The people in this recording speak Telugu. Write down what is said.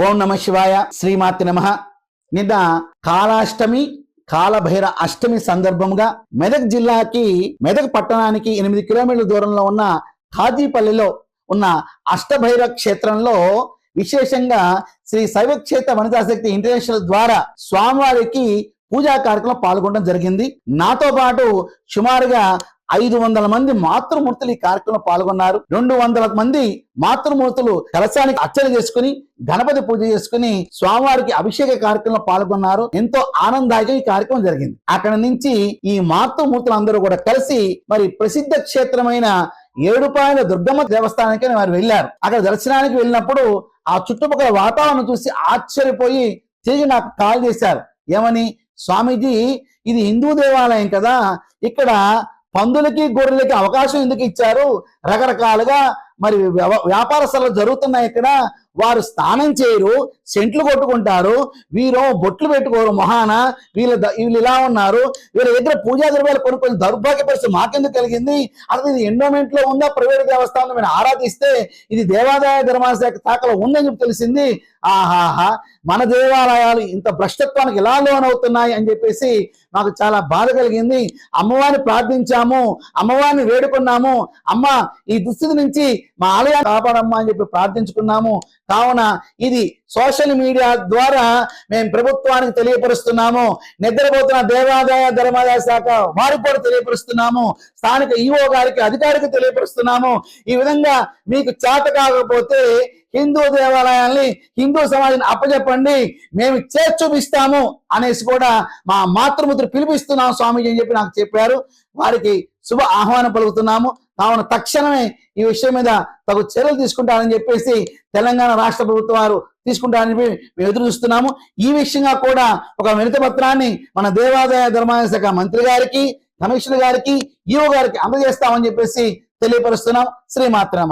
ఓం నమ శివాయ. శ్రీమాతి నమ. నిన్న కాళాష్టమి కాలభైర అష్టమి సందర్భంగా మెదక్ జిల్లాకి మెదక్ పట్టణానికి ఎనిమిది కిలోమీటర్ల దూరంలో ఉన్న ఖాజీపల్లిలో ఉన్న అష్టభైర క్షేత్రంలో విశేషంగా శ్రీ శైవక్షేత్ర వనితాశక్తి ఇంటర్నేషనల్ ద్వారా స్వామివారికి పూజా కార్యక్రమం పాల్గొనడం జరిగింది. నాతో పాటు సుమారుగా ఐదు వందల మంది మాతృమూర్తులు ఈ కార్యక్రమంలో పాల్గొన్నారు. రెండు వందల మంది మాతృమూర్తులు కలశానికి అర్చన చేసుకుని గణపతి పూజ చేసుకుని స్వామివారికి అభిషేక కార్యక్రమంలో పాల్గొన్నారు. ఎంతో ఆనందాయకం ఈ కార్యక్రమం జరిగింది. అక్కడ నుంచి ఈ మాతృమూర్తులు అందరూ కూడా కలిసి మరి ప్రసిద్ధ క్షేత్రమైన ఏడుపాయల దుర్గమ్మ దేవస్థానానికి వారు వెళ్ళారు. అక్కడ దర్శనానికి వెళ్ళినప్పుడు ఆ చుట్టుపక్కల వాతావరణం చూసి ఆశ్చర్యపోయి తిరిగి నాకు కాల్ చేశారు. ఏమని? స్వామీజీ ఇది హిందూ దేవాలయం కదా. ఇక్కడ పందులకి గొర్రెలకి అవకాశం ఎందుకు ఇచ్చారు? రకరకాలుగా మరి వ్యవ- వ్యాపారస్తులు జరుగుతున్నాయి ఇక్కడ. వారు స్నానం చేయరు సెంట్లు కొట్టుకుంటారు వీరు బొట్లు పెట్టుకోరు మొహాన వీళ్ళ వీళ్ళు ఇలా ఉన్నారు. వీళ్ళ దగ్గర పూజా ద్రవ్యాలు కొనుక్కొని దౌర్భాగ్య పరిస్థితి మాకెందుకు కలిగింది? అసలు ఇది ఎండోమెంట్లో ఉందా ప్రైవేట్ దేవస్థానం మీరు ఆరాధిస్తే ఇది దేవాదాయ ధర్మాల శాఖలో ఉందని చెప్పి తెలిసింది. ఆహాహా మన దేవాలయాలు ఇంత భ్రష్టత్వానికి ఎలా లోనవుతున్నాయి అని చెప్పేసి మాకు చాలా బాధ కలిగింది. అమ్మవారిని ప్రార్థించాము అమ్మవారిని వేడుకున్నాము. అమ్మ ఈ దుస్థితి నుంచి మా ఆలయాన్ని కాపాడమ్మా అని చెప్పి ప్రార్థించుకున్నాము. కావున ఇది సోషల్ మీడియా ద్వారా మేము ప్రభుత్వానికి తెలియపరుస్తున్నాము. నిద్రపోతున్న దేవాదాయ ధర్మాదాయ శాఖ వారికి కూడా తెలియపరుస్తున్నాము. స్థానిక ఈఓ గారికి అధికారికి తెలియపరుస్తున్నాము. ఈ విధంగా మీకు చేత కాకపోతే హిందూ దేవాలయాల్ని హిందూ సమాజాన్ని అప్పచెప్పండి మేము చేసి చూపిస్తాము అనేసి కూడా మా మాతృమూతులు పిలిపిస్తున్నాం స్వామీజీ అని చెప్పి నాకు చెప్పారు. వారికి శుభ ఆహ్వానం పలుకుతున్నాము. కావున తక్షణమే ఈ విషయం మీద తగు చర్యలు తీసుకుంటారని చెప్పేసి తెలంగాణ రాష్ట్ర ప్రభుత్వం వారు తీసుకుంటారని మేము ఎదురు చూస్తున్నాము. ఈ విషయంగా కూడా ఒక వినతి పత్రాన్ని మన దేవాదాయ ధర్మాదాయ శాఖ మంత్రి గారికి కమిషనర్ గారికి ఈఓ గారికి అందజేస్తామని చెప్పేసి తెలియపరుస్తున్నాం. శ్రీమాత్ర